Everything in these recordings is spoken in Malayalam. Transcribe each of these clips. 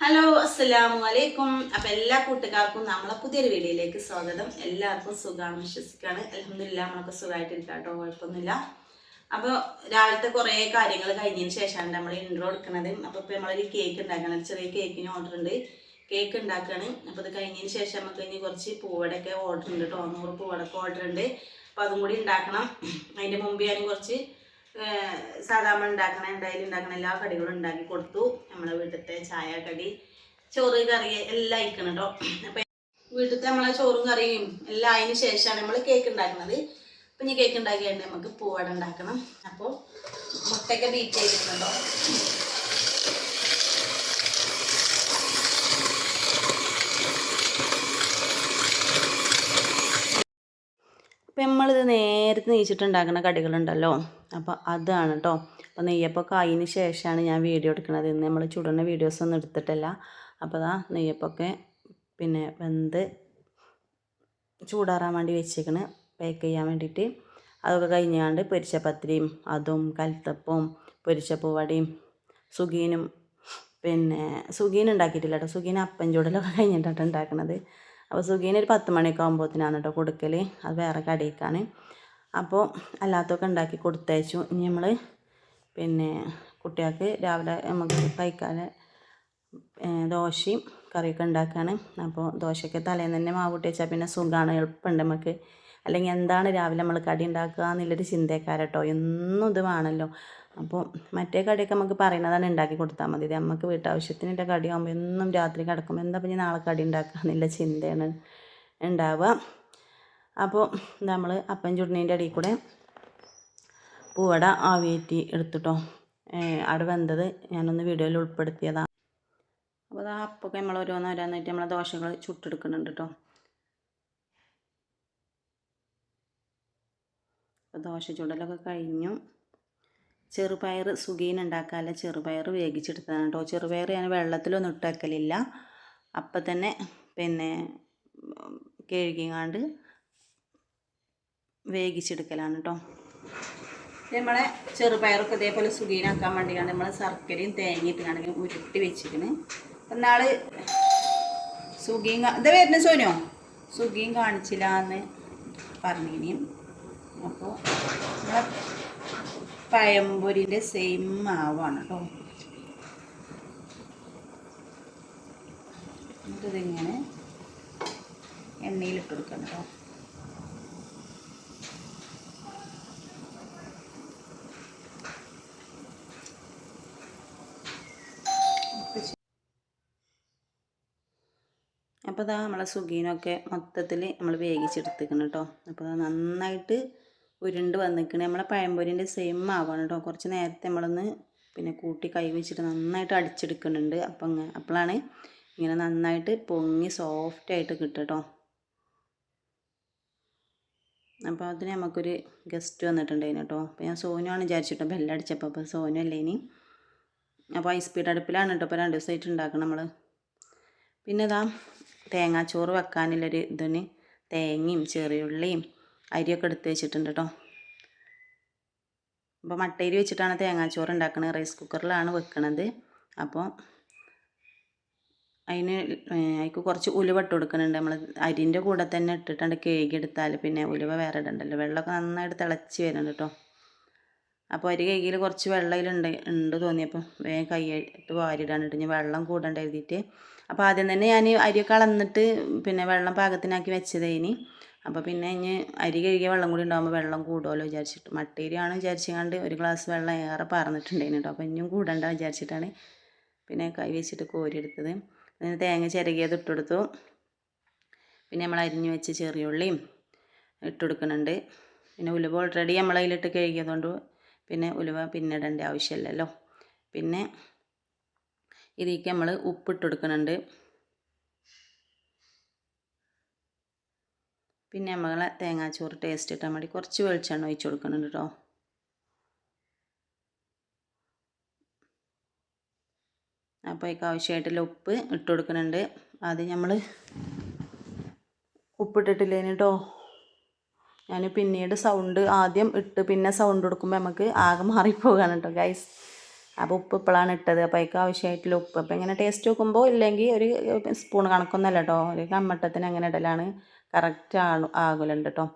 ഹലോ അസ്സലാമു അലൈക്കും. അപ്പൊ എല്ലാ കൂട്ടുകാർക്കും നമ്മളെ പുതിയൊരു വീഡിയോയിലേക്ക് സ്വാഗതം. എല്ലാവർക്കും സുഖമാണ് വിശ്വസിക്കാണ് അലഹമില്ല നമ്മളൊക്കെ സുഖമായിട്ടിരിക്കാം കേട്ടോ കുഴപ്പമൊന്നുമില്ല. അപ്പോൾ രാവിലത്തെ കുറേ കാര്യങ്ങൾ കഴിഞ്ഞതിന് ശേഷമാണ് നമ്മൾ ഇൻട്രോ എടുക്കുന്നത് അപ്പോൾ ഇപ്പോൾ നമ്മളൊരു കേക്ക് ഉണ്ടാക്കണം. ചെറിയ കേക്കിന് ഓർഡർ ഉണ്ട്. കേക്ക് ഉണ്ടാക്കുകയാണ് അപ്പോൾ ഇത് കഴിഞ്ഞതിന് ശേഷം നമുക്ക് ഇനി കുറച്ച് പൂവടൊക്കെ ഓർഡർ ഉണ്ട് കേട്ടോ. നൂറ് പൂവടൊക്കെ ഓർഡർ ഉണ്ട്. അപ്പോൾ അതും കൂടി ഉണ്ടാക്കണം. അതിന്റെ മുമ്പ് ഞാൻ കുറച്ച് സാധാരണ ഉണ്ടാക്കണ എന്തായാലും ഉണ്ടാക്കണ എല്ലാ കടികളും ഉണ്ടാക്കി കൊടുത്തു. നമ്മളെ വീട്ടിലത്തെ ചായ കടി ചോറ് കറി എല്ലാം അയക്കണം കേട്ടോ അപ്പം വീട്ടിലത്തെ നമ്മളെ ചോറും കറിയും എല്ലാം അതിന് ശേഷമാണ് നമ്മൾ കേക്ക് ഉണ്ടാക്കുന്നത്. അപ്പം ഇനി കേക്ക് ഉണ്ടാക്കിയാണ്ട് നമുക്ക് പൂവട ഉണ്ടാക്കണം. അപ്പോൾ മുട്ടയൊക്കെ ബീറ്റ് ചെയ്തിട്ടുണ്ടോ അപ്പം നമ്മളിത് നേരത്തെ നെയ്ച്ചിട്ടുണ്ടാക്കുന്ന കടികളുണ്ടല്ലോ. അപ്പോൾ അതാണ് കേട്ടോ അപ്പോൾ നെയ്യപ്പൊക്കെ ആയതിന് ശേഷമാണ് ഞാൻ വീഡിയോ എടുക്കുന്നത് ഇന്ന് നമ്മൾ ചുടുന്ന വീഡിയോസ് ഒന്നും എടുത്തിട്ടില്ല. അപ്പോൾ അതാ നെയ്യപ്പൊക്കെ പിന്നെ വെന്ത് ചൂടാറാൻ വേണ്ടി വെച്ചേക്കണ്. പാക്ക് ചെയ്യാൻ വേണ്ടിയിട്ട്. അതൊക്കെ കഴിഞ്ഞാണ്ട് പൊരിച്ച അതും കൽത്തപ്പവും പൊരിച്ച പൂവടയും സുഗീനും പിന്നെ സുഗീൻ ഉണ്ടാക്കിയിട്ടില്ല കേട്ടോ സുഗീൻ അപ്പം ചൂടലൊക്കെ കഴിഞ്ഞിട്ടാണ് ഉണ്ടാക്കുന്നത് അപ്പോൾ സുഖീന ഒരു പത്ത് മണിയൊക്കെ ആകുമ്പോഴത്തേനാണ് കേട്ടോ കൊടുക്കൽ അത് വേറെ കടയിലേക്കാണ് അപ്പോൾ അല്ലാത്തൊക്കെ ഉണ്ടാക്കി കൊടുത്തയച്ചു. ഇനി നമ്മൾ പിന്നെ കുട്ടികൾക്ക് രാവിലെ നമുക്ക് കഴിക്കാൻ ദോശയും കറിയൊക്കെ ഉണ്ടാക്കുകയാണ് അപ്പോൾ ദോശയ്ക്ക് തലേന്ന് തന്നെ മാവ് കൂട്ടി വെച്ചാൽ പിന്നെ സുഖമാണ് എളുപ്പമുണ്ട് നമുക്ക് അല്ലെങ്കിൽ എന്താണ് രാവിലെ നമ്മൾ കടി ഉണ്ടാക്കുക എന്നുള്ളൊരു ചിന്തക്കാരട്ടോ എന്നും ഇത് വേണമല്ലോ അപ്പോൾ മറ്റേ കടിയൊക്കെ നമുക്ക് പറയുന്നതാണ് ഉണ്ടാക്കി കൊടുത്താൽ മതി. ഇത് നമുക്ക് വീട്ടാവശ്യത്തിനുള്ള കടിയാകുമ്പോൾ എന്നും രാത്രി കിടക്കുമ്പോൾ എന്താ പിന്നെ നാളെ കടി ഉണ്ടാക്കുക എന്നുള്ള ചിന്തയാണ് ഉണ്ടാവുക. അപ്പോൾ നമ്മൾ അപ്പം ചുടുന്നതിന്റെ ഇടയിൽ കൂടെ പൂവട ആവിയേറ്റി എടുത്തിട്ടോ. അവിടെ വെന്തത് ഞാനൊന്ന് വീഡിയോയിൽ ഉൾപ്പെടുത്തിയതാണ് അപ്പോൾ അത് അപ്പൊക്കെ നമ്മൾ ഓരോന്ന് ഓരോന്നായിട്ട് നമ്മളെ ദോശകൾ ചുട്ടെടുക്കുന്നുണ്ട് കേട്ടോ അപ്പോൾ ദോശ ചുടലൊക്കെ കഴിഞ്ഞു. ചെറുപയർ സുഖീൻ ഉണ്ടാക്കാതെ ചെറുപയർ വേവിച്ചെടുത്തതാണ് കേട്ടോ. ചെറുപയർ ഞാൻ വെള്ളത്തിലൊന്നും ഇട്ടേക്കലില്ല അപ്പം തന്നെ പിന്നെ കഴുകിങ്ങാണ്ട് വേവിച്ചെടുക്കലാണ് കേട്ടോ. നമ്മളെ ചെറുപയറൊക്കെ ഇതേപോലെ സുഖീനാക്കാൻ വേണ്ടിയാണ് നമ്മൾ ശർക്കരയും തേങ്ങ ഇട്ടാണെങ്കിൽ ഉരുട്ടി വെച്ചിരിക്കണ്. എന്നാൾ സുഖീൻ ഇത് വരുന്ന സോനോ സുഖീൻ കാണിച്ചില്ല എന്ന് പറഞ്ഞിനി. അപ്പോൾ നമ്മളെ പഴംപൊരിന്റെ സെയിം മാവാണ് കേട്ടോ എന്നിട്ടിതിങ്ങനെ എണ്ണയിലിട്ട് കൊടുക്കണം കേട്ടോ അപ്പോൾ ഇതാ നമ്മളെ സുഖീനൊക്കെ മൊത്തത്തിൽ നമ്മൾ വേവിച്ചെടുത്തേക്കണം കേട്ടോ അപ്പോൾ നന്നായിട്ട് ഉരുണ്ട് വന്നിക്കണേ. നമ്മളെ പഴംപൊരിന്റെ സെയിം ആവാണ് കേട്ടോ കുറച്ച് നേരത്തെ നമ്മളൊന്ന് പിന്നെ കൂട്ടി കൈ വെച്ചിട്ട് നന്നായിട്ട് അടിച്ചെടുക്കുന്നുണ്ട്. അപ്പം അപ്പോഴാണ് ഇങ്ങനെ നന്നായിട്ട് പൊങ്ങി സോഫ്റ്റായിട്ട് കിട്ടും കേട്ടോ അപ്പോൾ അതിന് നമുക്കൊരു ഗസ്റ്റ് വന്നിട്ടുണ്ടായിരുന്നു കേട്ടോ അപ്പോൾ ഞാൻ സോനുവാണ് വിചാരിച്ചിട്ടോ ബെല്ലടിച്ചപ്പോൾ അപ്പോൾ സോനു അല്ലേ ഇനി? അപ്പോൾ ഐസ് സ്പീഡ് അടുപ്പിലാണ് കേട്ടോ അപ്പോൾ രണ്ട് ദിവസമായിട്ട് ഉണ്ടാക്കണം നമ്മൾ പിന്നെ ഇതാ തേങ്ങാച്ചോറ് വെക്കാനുള്ളൊരു ഇതിന് തേങ്ങയും ചെറിയുള്ളിയും അരിയൊക്കെ എടുത്ത് വെച്ചിട്ടുണ്ട് കേട്ടോ അപ്പോൾ മട്ടേരി വെച്ചിട്ടാണ് തേങ്ങാച്ചോറ് ഉണ്ടാക്കുന്നത് റൈസ് കുക്കറിലാണ് വെക്കുന്നത് അപ്പോൾ അതിന് അതിക്ക് കുറച്ച് ഉലുവ ഇട്ട് കൊടുക്കുന്നുണ്ട്. നമ്മൾ അരിന്റെ കൂടെ തന്നെ ഇട്ടിട്ടുണ്ട് എടുത്താൽ പിന്നെ ഉലുവ വേറെ ഇടണ്ടല്ലോ. വെള്ളമൊക്കെ നന്നായിട്ട് തിളച്ച് വരുന്നുണ്ട് കേട്ടോ അപ്പോൾ അരി കൈകിൽ കുറച്ച് വെള്ളം അതിലുണ്ട് ഉണ്ട് തോന്നിയപ്പോൾ വേഗം കൈയിട്ട് വാരിടാൻ ഞാൻ വെള്ളം കൂടണ്ട എഴുതിയിട്ട് അപ്പോൾ ആദ്യം തന്നെ ഞാൻ അരിയൊക്കെ അളന്നിട്ട് പിന്നെ വെള്ളം പാകത്തിനാക്കി വെച്ചതേനി അപ്പോൾ പിന്നെ ഇനി അരി കഴുകിയ വെള്ളം കൂടി ഉണ്ടാകുമ്പോൾ വെള്ളം കൂടുമല്ലോ വിചാരിച്ചിട്ട്. മട്ടേരിയാണ് വിചാരിച്ചുകൊണ്ട് ഒരു ഗ്ലാസ് വെള്ളം ഏറെ പറഞ്ഞിട്ടുണ്ടായിരുന്നു കേട്ടോ അപ്പോൾ ഇനിയും കൂടണ്ട വിചാരിച്ചിട്ടാണ് പിന്നെ കൈ വെച്ചിട്ട് കോരിയെടുത്തത്. അതിന് തേങ്ങ ചിരകിയത് ഇട്ടെടുത്തു പിന്നെ നമ്മൾ അരിഞ്ഞു വെച്ച ചെറിയുള്ളിയും ഇട്ട് കൊടുക്കുന്നുണ്ട്. പിന്നെ ഉലുവ ഓൾറെഡി നമ്മൾ അതിലിട്ട് കഴുകിയതുകൊണ്ട് പിന്നെ ഉലുവ പിന്നെ ഇടേണ്ട ആവശ്യമില്ലല്ലോ. പിന്നെ ഇതിലേക്ക് നമ്മൾ ഉപ്പിട്ട് കൊടുക്കുന്നുണ്ട്. പിന്നെ നമ്മളെ തേങ്ങാച്ചോറ് ടേസ്റ്റ് കിട്ടാൻ വേണ്ടി കുറച്ച് വെളിച്ചെണ്ണ ഒഴിച്ച് കൊടുക്കുന്നുണ്ട് കേട്ടോ അപ്പോൾ അതിക്ക് ആവശ്യമായിട്ടുള്ള ഉപ്പ് ഇട്ട് കൊടുക്കുന്നുണ്ട് അത് നമ്മൾ ഉപ്പിട്ടിട്ടില്ലേന് കേട്ടോ ഞാൻ പിന്നീട് സൗണ്ട് ആദ്യം ഇട്ട് പിന്നെ സൗണ്ട് കൊടുക്കുമ്പോൾ നമുക്ക് ആകെ മാറിപ്പോകാണ് കേട്ടോ ഗൈസ് അപ്പോൾ ഉപ്പ് ഇപ്പോഴാണ് ഇട്ടത്. അപ്പോൾ അതിക്ക് ആവശ്യമായിട്ടുള്ള ഉപ്പ്. അപ്പോൾ ഇങ്ങനെ ടേസ്റ്റ് നോക്കുമ്പോൾ ഇല്ലെങ്കിൽ ഒരു സ്പൂൺ കണക്കൊന്നുമല്ല കേട്ടോ ഒരു കമ്മട്ടത്തിന് അങ്ങനെ ഇടലാണ്. കറക്റ്റ് ആണ് ആകലുണ്ട് കേട്ടോ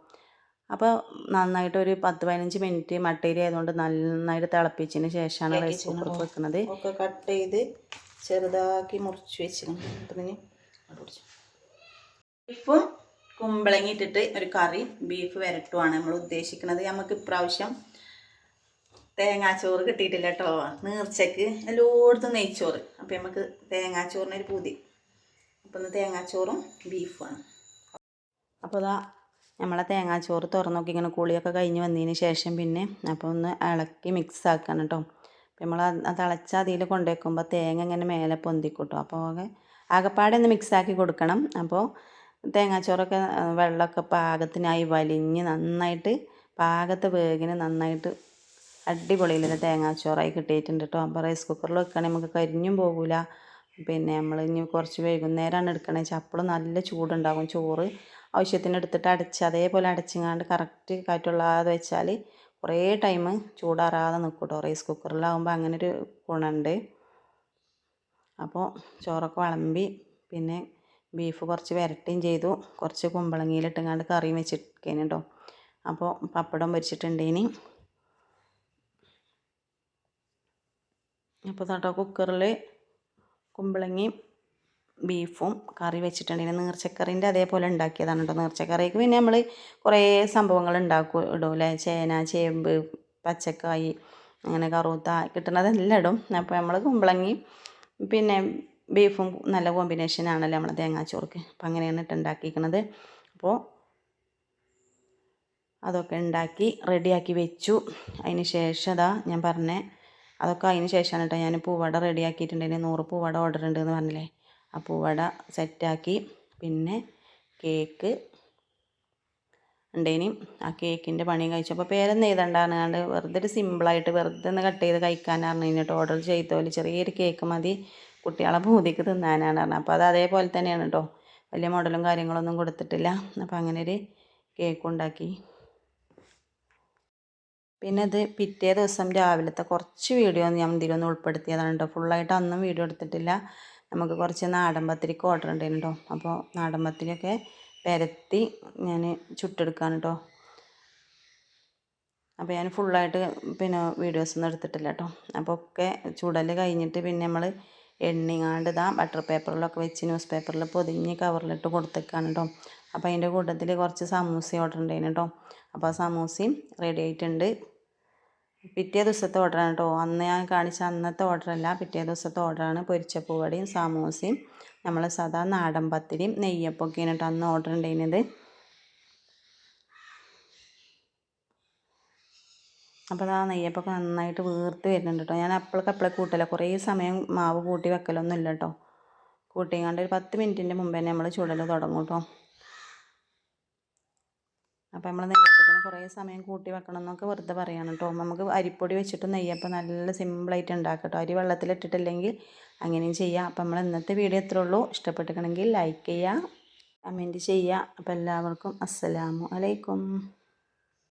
അപ്പോൾ നന്നായിട്ട് ഒരു പത്ത് പതിനഞ്ച് മിനിറ്റ് മട്ടേരി ആയതുകൊണ്ട് നന്നായിട്ട് തിളപ്പിച്ചതിന് ശേഷമാണ് റൈസ് കുക്കർ വെക്കുന്നത്. ഒക്കെ കട്ട് ചെയ്ത് ചെറുതാക്കി മുറിച്ച് വെച്ചിരുന്നു. അപ്പം ബീഫും കുമ്പളങ്ങി ഇട്ടിട്ട് ഒരു കറി ബീഫ് വരട്ടുമാണ് നമ്മൾ ഉദ്ദേശിക്കുന്നത്. നമുക്ക് ഇപ്രാവശ്യം തേങ്ങാച്ചോറ് കിട്ടിയിട്ടില്ല കേട്ടോ നീർച്ചക്ക് എല്ലായിടത്തും നെയ്ച്ചോറ്. അപ്പോൾ നമുക്ക് തേങ്ങാച്ചോറിനൊരു പൂതി. അപ്പം ഇന്ന് തേങ്ങാച്ചോറും ബീഫുമാണ് അപ്പോൾ ഇതാ നമ്മളെ തേങ്ങാച്ചോറ് തുറന്നു നോക്കി ഇങ്ങനെ കുളിയൊക്കെ കഴിഞ്ഞ് വന്നതിന് ശേഷം പിന്നെ അപ്പോൾ ഒന്ന് ഇളക്കി മിക്സ് ആക്കണം കേട്ടോ നമ്മൾ അത് തിളച്ച അതിൽ കൊണ്ടുവയ്ക്കുമ്പോൾ തേങ്ങ ഇങ്ങനെ മേലെ പൊന്തിക്കൂട്ടോ. അപ്പോൾ ആകെ ആകെപ്പാടെ ഒന്ന് മിക്സാക്കി കൊടുക്കണം. അപ്പോൾ തേങ്ങാച്ചോറൊക്കെ വെള്ളമൊക്കെ പാകത്തിനായി വലിഞ്ഞ് നന്നായിട്ട് പാകത്തെ വേഗിന് നന്നായിട്ട് അടിപൊളിയിലുള്ള തേങ്ങാച്ചോറായി കിട്ടിയിട്ടുണ്ട് കേട്ടോ അപ്പോൾ റൈസ് കുക്കറിൽ വെക്കുകയാണെങ്കിൽ നമുക്ക് കരിഞ്ഞും പോകില്ല പിന്നെ നമ്മൾ ഇനി കുറച്ച് വൈകുന്നേരമാണ് എടുക്കണേ. വെച്ചാൽ നല്ല ചൂടുണ്ടാകും. ചോറ് ആവശ്യത്തിന് എടുത്തിട്ട് അടച്ച് അതേപോലെ അടച്ചിങ്ങാണ്ട് കറക്റ്റ് കാറ്റുള്ളാതെ വെച്ചാൽ കുറേ ടൈം ചൂടാറാതെ നിൽക്കും കേട്ടോ റൈസ് കുക്കറിലാവുമ്പോൾ അങ്ങനെ ഒരു ഗുണമുണ്ട്. അപ്പോൾ ചോറൊക്കെ വിളമ്പി പിന്നെ ബീഫ് കുറച്ച് വരട്ടുകയും ചെയ്തു. കുറച്ച് കുമ്പളങ്ങിയിലിട്ടിങ്ങാണ്ട് കറിയും വെച്ചിരിക്കേന് കേട്ടോ അപ്പോൾ പപ്പടം പൊരിച്ചിട്ടുണ്ടേനി അപ്പോൾ കേട്ടോ കുക്കറിൽ കുമ്പളങ്ങിയും ബീഫും കറി വെച്ചിട്ടുണ്ടെങ്കിൽ നീർച്ചക്കറീന്റെ അതേപോലെ ഉണ്ടാക്കിയതാണ് കേട്ടോ. നീർച്ചക്കറിക്ക് പിന്നെ നമ്മൾ കുറേ സംഭവങ്ങൾ ഉണ്ടാക്കും ഇടും അല്ലേ? ചേന ചേമ്പ് പച്ചക്കായി അങ്ങനെ കറുത്ത കിട്ടുന്നതെല്ലാം ഇടും. അപ്പോൾ നമ്മൾ കുമ്പളങ്ങി പിന്നെ ബീഫും നല്ല കോമ്പിനേഷൻ ആണല്ലോ നമ്മളെ തേങ്ങാച്ചോർക്ക്. അപ്പം അങ്ങനെയാണ് ഇട്ട് ഉണ്ടാക്കിയിരിക്കുന്നത്. അപ്പോൾ അതൊക്കെ ഉണ്ടാക്കി റെഡിയാക്കി വെച്ചു. അതിന് ശേഷം അതാ ഞാൻ പറഞ്ഞേ അതൊക്കെ അതിന് ശേഷമാണ് കേട്ടോ. ഞാൻ പൂവട റെഡിയാക്കിയിട്ടുണ്ടെങ്കിൽ നൂറ് പൂവട ഓർഡർ ഉണ്ടെന്ന് പറഞ്ഞില്ലേ? ആ പൂവട സെറ്റാക്കി. പിന്നെ കേക്ക്. ഉണ്ടേനി ആ കേക്കിന്റെ പണിയും കഴിച്ചു. അപ്പോൾ പേരൊന്നും എഴുതണ്ടാണ് വെറുതെ ഒരു സിമ്പിളായിട്ട് വെറുതെ ഒന്ന് കട്ട് ചെയ്ത് കഴിക്കാനാണ് കഴിഞ്ഞിട്ട് ഓർഡർ ചെയ്തോൽ ചെറിയൊരു കേക്ക് മതി. കുട്ടികളെ ഭൂതിക്ക് തിന്നാനാണ് പറഞ്ഞത് അപ്പോൾ അത് അതേപോലെ തന്നെയാണ് കേട്ടോ വലിയ മോഡലും കാര്യങ്ങളൊന്നും കൊടുത്തിട്ടില്ല. അപ്പോൾ അങ്ങനെ ഒരു കേക്ക് ഉണ്ടാക്കി. പിന്നെ ഇത് പിറ്റേ ദിവസം രാവിലത്തെ കുറച്ച് വീഡിയോ ഞാൻ ഇതിലൊന്നും ഉൾപ്പെടുത്തിയതാണ് കേട്ടോ ഫുള്ളായിട്ട് അന്നും വീഡിയോ എടുത്തിട്ടില്ല. നമുക്ക് കുറച്ച് നാടൻ പത്തിരിക്ക് ഓർഡർ ഉണ്ടായിരുന്നു കേട്ടോ അപ്പോൾ നാടൻ പത്തിരിയൊക്കെ പരത്തി ഞാൻ ചുട്ടെടുക്കാണ് കേട്ടോ അപ്പോൾ ഞാൻ ഫുള്ളായിട്ട് പിന്നെ വീഡിയോസ് ഒന്നും എടുത്തിട്ടില്ല കേട്ടോ അപ്പോൾ ഒക്കെ ചുടൽ കഴിഞ്ഞിട്ട് പിന്നെ നമ്മൾ എണ്ണിങ്ങാണ്ട് ഇതാ ബട്ടർ പേപ്പറിലൊക്കെ വെച്ച് ന്യൂസ് പേപ്പറിൽ പൊതിഞ്ഞ് കവറിലിട്ട് കൊടുത്തേക്കാണ് കേട്ടോ അപ്പോൾ അതിന്റെ കൂട്ടത്തിൽ കുറച്ച് സമൂസ ഓർഡർ ഉണ്ടായിരുന്നു കേട്ടോ അപ്പോൾ ആ സമൂസയും റെഡി ആയിട്ടുണ്ട്. പിറ്റേ ദിവസത്തെ ഓർഡറാണ് കേട്ടോ അന്ന് ഞാൻ കാണിച്ച അന്നത്തെ ഓർഡറല്ല പിറ്റേ ദിവസത്തെ ഓർഡറാണ് പൊരിച്ചപ്പൂവടയും സാമൂസയും. നമ്മൾ സാധാ നാടൻ പത്തിരിയും നെയ്യപ്പൊക്കെയാണ് കേട്ടോ അന്ന് ഓർഡർ ഉണ്ടായിരുന്നത് അപ്പോൾ ആ നെയ്യപ്പൊക്കെ നന്നായിട്ട് വീർത്ത് വരുന്നുണ്ട് കേട്ടോ ഞാൻ അപ്പോഴൊക്കെ അപ്പോഴേ കൂട്ടില്ല കുറേ സമയം മാവ് കൂട്ടി വെക്കലൊന്നും ഇല്ല കേട്ടോ കൂട്ടിങ്ങാണ്ട് ഒരു പത്ത് മിനിറ്റിന്റെ മുമ്പ് തന്നെ നമ്മൾ ചുടൽ തുടങ്ങും കേട്ടോ അപ്പോൾ നമ്മൾ നെയ്യപ്പത്തിന് കുറേ സമയം കൂട്ടി വെക്കണം എന്നൊക്കെ വെറുതെ പറയാണ് കേട്ടോ നമുക്ക് അരിപ്പൊടി വെച്ചിട്ട് നെയ്യപ്പം നല്ല സിമ്പിളായിട്ട് ഉണ്ടാക്കാം കേട്ടോ അരി വെള്ളത്തിലിട്ടിട്ടില്ലെങ്കിൽ അങ്ങനെയും ചെയ്യാം. അപ്പോൾ നമ്മൾ ഇന്നത്തെ വീഡിയോ എത്ര ഉള്ളൂ. ഇഷ്ടപ്പെട്ടിട്ടുണ്ടെങ്കിൽ ലൈക്ക് ചെയ്യുക കമന്റ് ചെയ്യുക അപ്പോൾ എല്ലാവർക്കും അസ്സലാമു അലൈക്കും.